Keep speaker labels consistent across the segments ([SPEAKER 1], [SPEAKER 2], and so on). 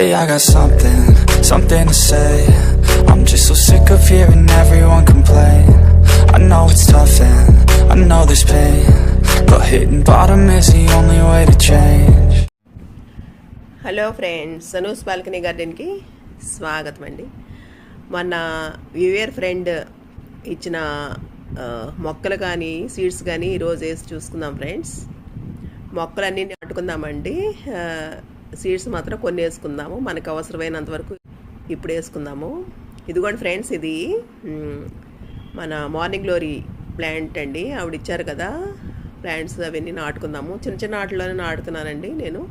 [SPEAKER 1] Hey, I got something, something to say. I'm just so sick of hearing everyone complain. I know it's tough and I know there's pain. But hitting bottom is the only way to change.
[SPEAKER 2] Hello friends సనూస్ balcony గార్డెన్కి స్వాగతం అండి మొన్న viewer friend ఇచ్చిన మొక్కలు కానీ seeds కానీ ఈరోజు వేసి చూసుకుందాం ఫ్రెండ్స్ మొక్కలన్నీ నాటుకుందామండి సీడ్స్ మాత్రం కొన్ని వేసుకుందాము. మనకు అవసరమైనంత వరకు ఇప్పుడు వేసుకుందాము. ఇదిగోండి ఫ్రెండ్స్ ఇది మన మార్నింగ్ గ్లోరీ ప్లాంట్ అండి. ఆవిడ ఇచ్చారు కదా ప్లాంట్స్ అవన్నీ నాటుకుందాము. చిన్న చిన్న ఆటలోనే నాటుతున్నానండి నేను.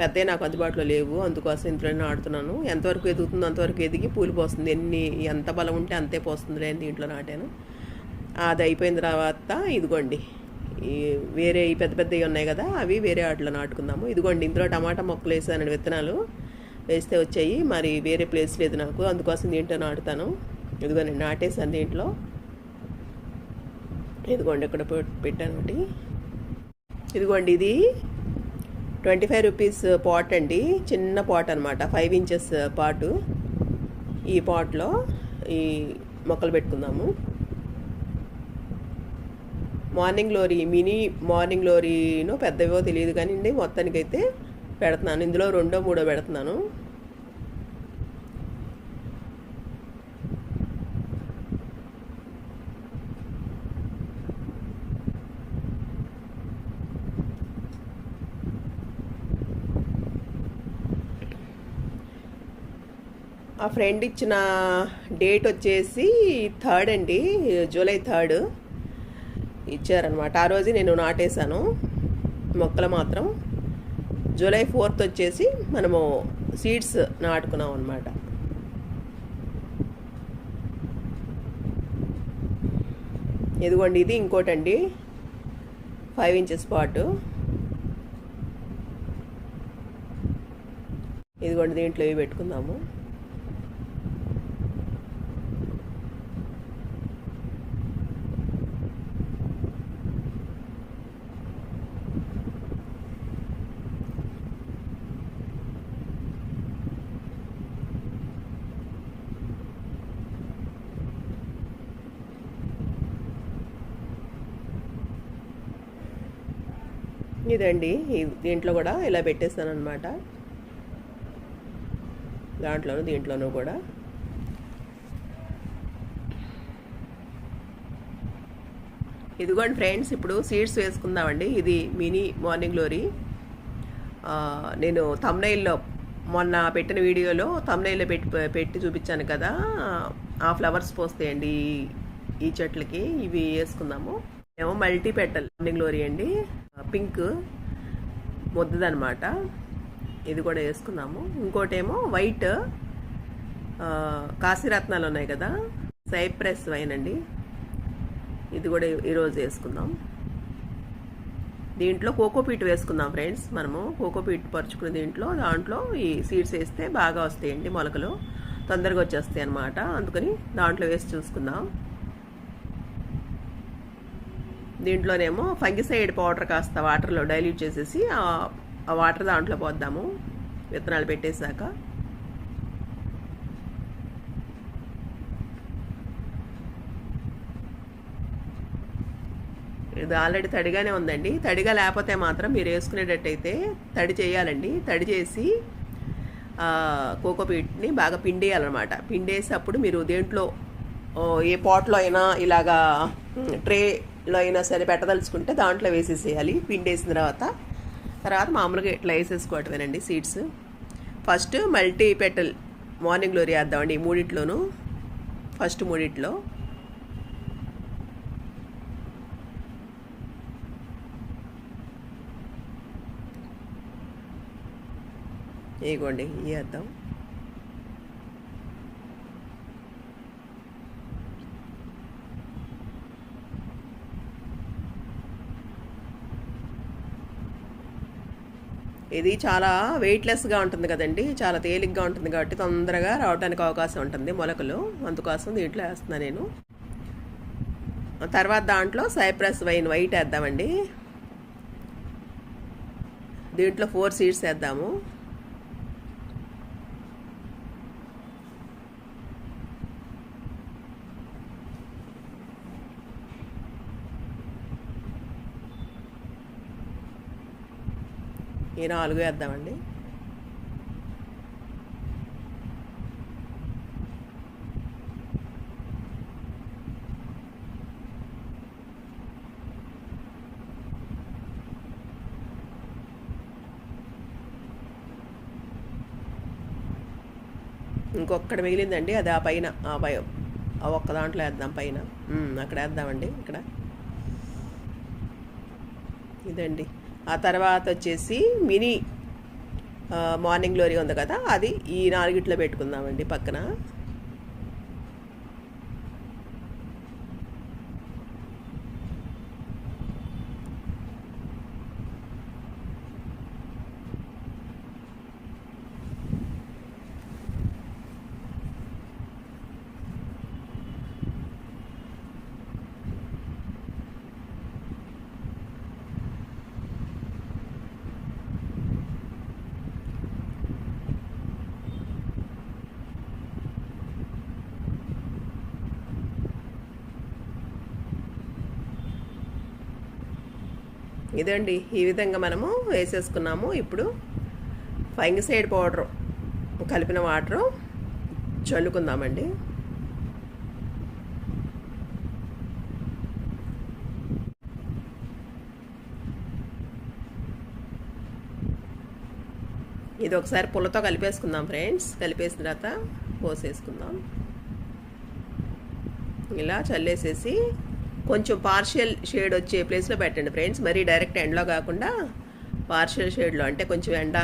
[SPEAKER 2] పెద్ద నాకు అందుబాటులో లేవు అందుకోసం ఇంట్లోనే నాటుతున్నాను. ఎంతవరకు ఎదుగుతుందో అంతవరకు ఎదిగి పూలు పోస్తుంది. ఎన్ని ఎంత బలం ఉంటే అంతే పోస్తుంది అని దీంట్లో నాటాను. అది అయిపోయిన తర్వాత ఇదిగోండి. ఈ వేరే ఈ పెద్ద పెద్దవి ఉన్నాయి కదా అవి వేరే వాటిలో నాటుకుందాము. ఇదిగోండి ఇందులో టమాటా మొక్కలు వేసానండి విత్తనాలు వేస్తే వచ్చాయి. మరి వేరే ప్లేస్ లేదు నాకు అందుకోసం దీంట్లో నాటుతాను. ఇదిగోండి నాటేసాను దీంట్లో. ఇదిగోండి ఇక్కడ పెట్టాను ఒకటి. ఇదిగోండి ఇది ట్వంటీ ఫైవ్ రూపీస్ పాట్ అండి. చిన్న పాట్ అనమాట ఫైవ్ ఇంచెస్ పాటు. ఈ పాట్లో ఈ మొక్కలు పెట్టుకుందాము. మార్నింగ్ లోరీ మినీ మార్నింగ్ లోరీనో పెద్దవో తెలియదు కానీ అండి మొత్తానికైతే పెడుతున్నాను. ఇందులో రెండో మూడో పెడుతున్నాను. ఆ ఫ్రెండ్ ఇచ్చిన డేట్ వచ్చేసి థర్డ్ అండి జూలై థర్డ్. ఇచ్చారనమాట ఆ రోజు నేను నాటేశాను. మొక్కలు మాత్రం జూలై ఫోర్త్ వచ్చేసి మనము సీడ్స్ నాటుకున్నాం అనమాట ఇదిగోండి ఇది ఇంకోటండి. ఫైవ్ ఇంచెస్ పాటు. ఇదిగోండి దీంట్లో ఇవి పెట్టుకుందాము. ఇదండి. దీంట్లో కూడా ఇలా పెట్టేస్తాను అనమాట దాంట్లోనూ దీంట్లోనూ కూడా. ఇదిగోండి ఫ్రెండ్స్ ఇప్పుడు సీడ్స్ వేసుకుందామండి. ఇది మినీ మార్నింగ్ గ్లోరీ నేను తమ్నైల్లో మొన్న పెట్టిన వీడియోలో తమ్నైల్లో పెట్టి పెట్టి చూపించాను కదా. ఆ ఫ్లవర్స్ పోస్తాయండి ఈ చెట్లకి. ఇవి వేసుకుందాము. ఏమో మల్టీ పెటల్ గ్లోరీ అండి. పింక్ ముద్దదనమాట ఇది కూడా వేసుకున్నాము. ఇంకోటేమో వైట్ కాశీరత్నాలు ఉన్నాయి కదా. సైప్రెస్ వైన్ అండి. ఇది కూడా ఈరోజు వేసుకుందాం. దీంట్లో కోకోపీట్ వేసుకుందాం ఫ్రెండ్స్ మనము. కోకోపీట్ పరుచుకునే దీంట్లో దాంట్లో ఈ సీడ్స్ వేస్తే బాగా వస్తాయండి మొలకలు. తొందరగా వచ్చేస్తాయి అన్నమాట అందుకని దాంట్లో వేసి చూసుకుందాం. దీంట్లోనేమో ఫంగిసైడ్ పౌడర్ కాస్త వాటర్లో డైల్యూట్ చేసేసి ఆ వాటర్ దాంట్లో పోద్దాము. విత్తనాలు పెట్టేశాక. ఇది ఆల్రెడీ తడిగానే ఉందండి. తడిగా లేకపోతే మాత్రం మీరు వేసుకునేటట్టయితే తడి చేయాలండి. తడి చేసి కోకోపీట్ని బాగా పిండేయాలన్నమాట. పిండేసి అప్పుడు మీరు దేంట్లో ఏ పాట్లో అయినా ఇలాగా ట్రే ట్రేలో అయినా సరే పెట్టదలుచుకుంటే దాంట్లో వేసేసేయాలి. పిండేసిన తర్వాత తర్వాత మామూలుగా ఇట్లా వేసేసుకోవటమేనండి seeds. First multi petal morning glory వేద్దామండి ఈ మూడిట్లోనూ. ఫస్ట్ మూడిట్లో. ఇగోండి ఇవి వేద్దాం ఇది చాలా వెయిట్లెస్గా ఉంటుంది కదండి చాలా తేలిగ్గా ఉంటుంది కాబట్టి తొందరగా రావడానికి అవకాశం ఉంటుంది మొలకలు. అందుకోసం దీంట్లో వేస్తున్నాను నేను. తర్వాత దాంట్లో సైప్రస్ వైన్ వైట్ వేద్దామండి. దీంట్లో ఫోర్ సీడ్స్ వేద్దాము. ఈ నాలుగు వేద్దామండి. ఇంకొక్కడ మిగిలిందండి అది ఆ పైన ఆ పై ఆ ఒక్క దాంట్లో వేద్దాం పైన. అక్కడ వేద్దామండి ఇక్కడ. ఇదండి. ఆ తర్వాత వచ్చేసి మినీ మార్నింగ్ గ్లోరీ ఉంది కదా అది ఈ నాలుగిట్లో పెట్టుకుందామండి పక్కన. ఇదండి ఈ విధంగా మనము వేసేసుకున్నాము. ఇప్పుడు ఫైన సైడ్ పౌడరు కలిపిన వాటరు చల్లుకుందామండి. ఇది ఒకసారి పుల్లతో కలిపేసుకుందాం ఫ్రెండ్స్. కలిపేసిన తర్వాత పోసేసుకుందాం ఇలా చల్లేసేసి కొంచెం పార్షియల్ షేడ్ వచ్చే ప్లేస్లో పెట్టండి ఫ్రెండ్స్ మరీ డైరెక్ట్ ఎండలో కాకుండా పార్షియల్ షేడ్లో అంటే కొంచెం ఎండ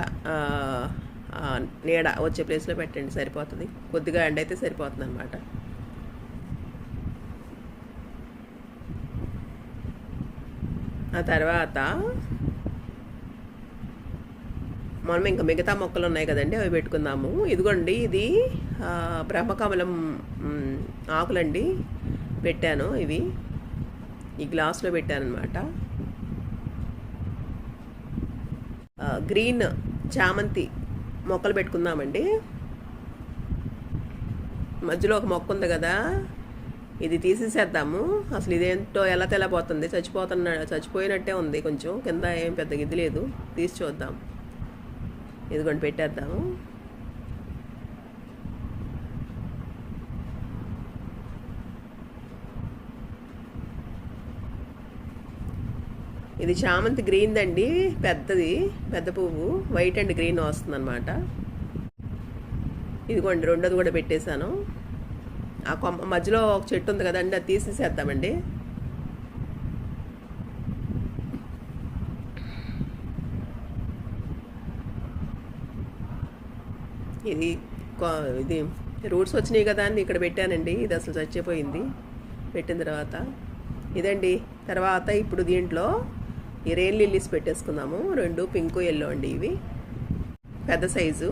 [SPEAKER 2] నీడ వచ్చే ప్లేస్లో పెట్టండి సరిపోతుంది. కొద్దిగా ఎండ అయితే సరిపోతుంది అనమాట ఆ తర్వాత మనం ఇంకా మిగతా మొక్కలు ఉన్నాయి కదండి అవి పెట్టుకుందాము. ఇదిగోండి ఇది బ్రహ్మకమలం ఆకులండి పెట్టాను ఇవి. ఈ గ్లాస్లో పెట్టాను గ్రీన్ చామంతి మొక్కలు పెట్టుకుందామండి. మధ్యలో ఒక మొక్క ఉంది కదా ఇది తీసేసేద్దాము. అసలు ఇదేంటో ఎలా తెల్లబోతుంది చచ్చిపోతున్నా చచ్చిపోయినట్టే ఉంది కొంచెం. కింద ఏం పెద్ద ఇది లేదు. తీసి చూద్దాం. ఇదిగోండి పెట్టేద్దాము. ఇది చామంతి గ్రీన్ అండి పెద్దది. పెద్ద పువ్వు. వైట్ అండ్ గ్రీన్ వస్తుంది అనమాట ఇదిగోండి రెండోది కూడా పెట్టేశాను. ఆ కొమ్మ మధ్యలో ఒక చెట్టు ఉంది కదండి అది తీసేసేద్దామండి. ఇది కొ- ఇది రూట్స్ వచ్చినాయి కదా అని ఇక్కడ పెట్టానండి. ఇది అసలు చచ్చిపోయింది. పెట్టిన తర్వాత. ఇదండి తర్వాత ఇప్పుడు దీంట్లో ఈ రెయిన్ లిల్లీస్ పెట్టేసుకుందాము. రెండు పింక్ ఎల్లో అండి ఇవి. పెద్ద సైజు.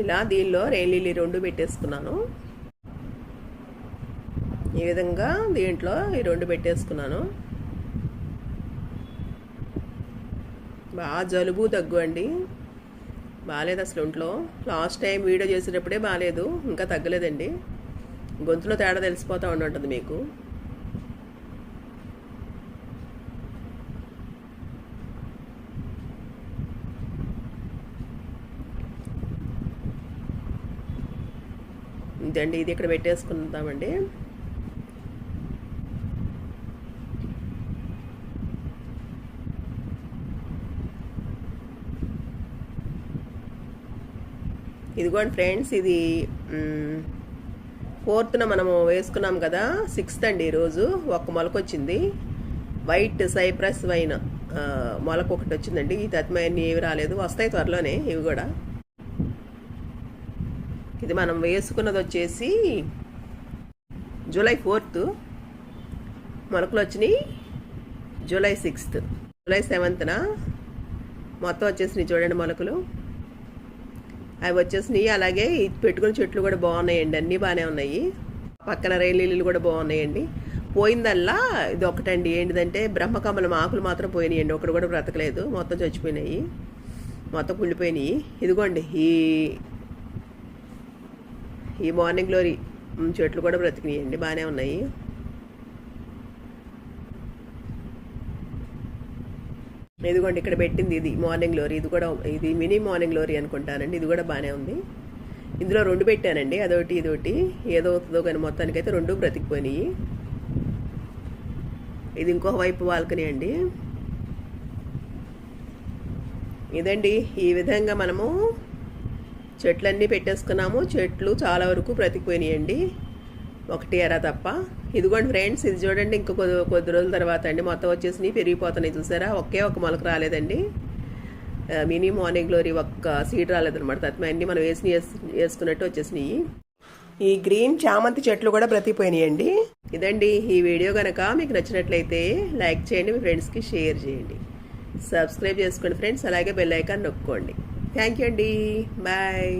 [SPEAKER 2] ఇలా దీనిలో రెయిన్ లిల్లీ రెండు పెట్టేసుకున్నాను. ఈ విధంగా దీంట్లో ఈ రెండు పెట్టేసుకున్నాను. బాగా జలుబు దగ్గు అండి బాగాలేదు అసలు ఒంట్లో. లాస్ట్ టైం వీడియో చేసేటప్పుడే బాగాలేదు ఇంకా తగ్గలేదండి. గొంతులో తేడా తెలిసిపోతూ ఉండుంటుంది మీకు. ఇదండి ఇది ఇక్కడ పెట్టేసుకుందామండి. ఇదిగోండి ఫ్రెండ్స్ ఇది ఫోర్త్న మనము వేసుకున్నాం కదా సిక్స్త్ అండి ఈరోజు ఒక మొలక వచ్చింది వైట్ సైప్రస్ వైన్ మొలక ఒకటి వచ్చిందండి. ఈ తత్మయన్ని ఏవి రాలేదు వస్తాయి త్వరలోనే ఇవి కూడా. ఇది మనం వేసుకున్నది వచ్చేసి జూలై ఫోర్త్ మొలకలు వచ్చినాయి జూలై సిక్స్త్. జూలై సెవెంత్న మొత్తం వచ్చేసినాయి చూడండి మొలకలు. అవి వచ్చేసినాయి. అలాగే పెట్టుకున్న చెట్లు కూడా బాగున్నాయండి. అన్నీ బాగానే ఉన్నాయి. పక్కన రైలు ఇల్లులు కూడా బాగున్నాయండి. పోయిందల్లా ఇది ఒకటండి. ఏంటిదంటే బ్రహ్మకమలం ఆకులు మాత్రం పోయినాయండి. ఒకటి కూడా బ్రతకలేదు. మొత్తం చచ్చిపోయినాయి. మొత్తం కుళ్ళిపోయినాయి. ఇదిగోండి. ఈ ఈ మార్నింగ్ గ్లోరీ చెట్లు కూడా బ్రతికినాయండి. బాగానే ఉన్నాయి. ఇదిగోండి ఇక్కడ పెట్టింది ఇది మార్నింగ్ లోరీ ఇది కూడా ఇది మినీ మార్నింగ్ లోరీ అనుకుంటానండి. ఇది కూడా బాగానే ఉంది. ఇందులో రెండు పెట్టానండి. అదొకటి ఇదొకటి. ఏదో అవుతుందో కానీ మొత్తానికైతే రెండు బ్రతికిపోయినాయి. ఇది ఇంకో వైపు బాల్కనీ అండి. ఇదండి ఈ విధంగా మనము చెట్లన్నీ పెట్టేసుకున్నాము. చెట్లు చాలా వరకు బ్రతికిపోయినాయండి. ఒకటి ఎరా తప్ప. ఇదిగోండి ఫ్రెండ్స్ ఇది చూడండి ఇంకో కొద్ది కొద్ది రోజుల తర్వాత అండి. మొత్తం వచ్చేసినాయి పెరిగిపోతున్నాయి చూసారా? ఒకే ఒక మొలక రాలేదండి. మినీ మార్నింగ్ గ్లోరీ ఒక్క సీడ్ రాలేదనమాట తత్మ. అన్ని మనం వేసి వేసుకున్నట్టు వచ్చేసినాయి. ఈ గ్రీన్ చామంతి చెట్లు కూడా బ్రతికిపోయినాయండి. ఇదండి ఈ వీడియో కనుక మీకు నచ్చినట్లయితే లైక్ చేయండి మీ ఫ్రెండ్స్కి షేర్ చేయండి. సబ్స్క్రైబ్ చేసుకోండి ఫ్రెండ్స్ అలాగే బెల్ ఐకాన్ నొక్కోండి. థ్యాంక్ యూ అండి. బాయ్.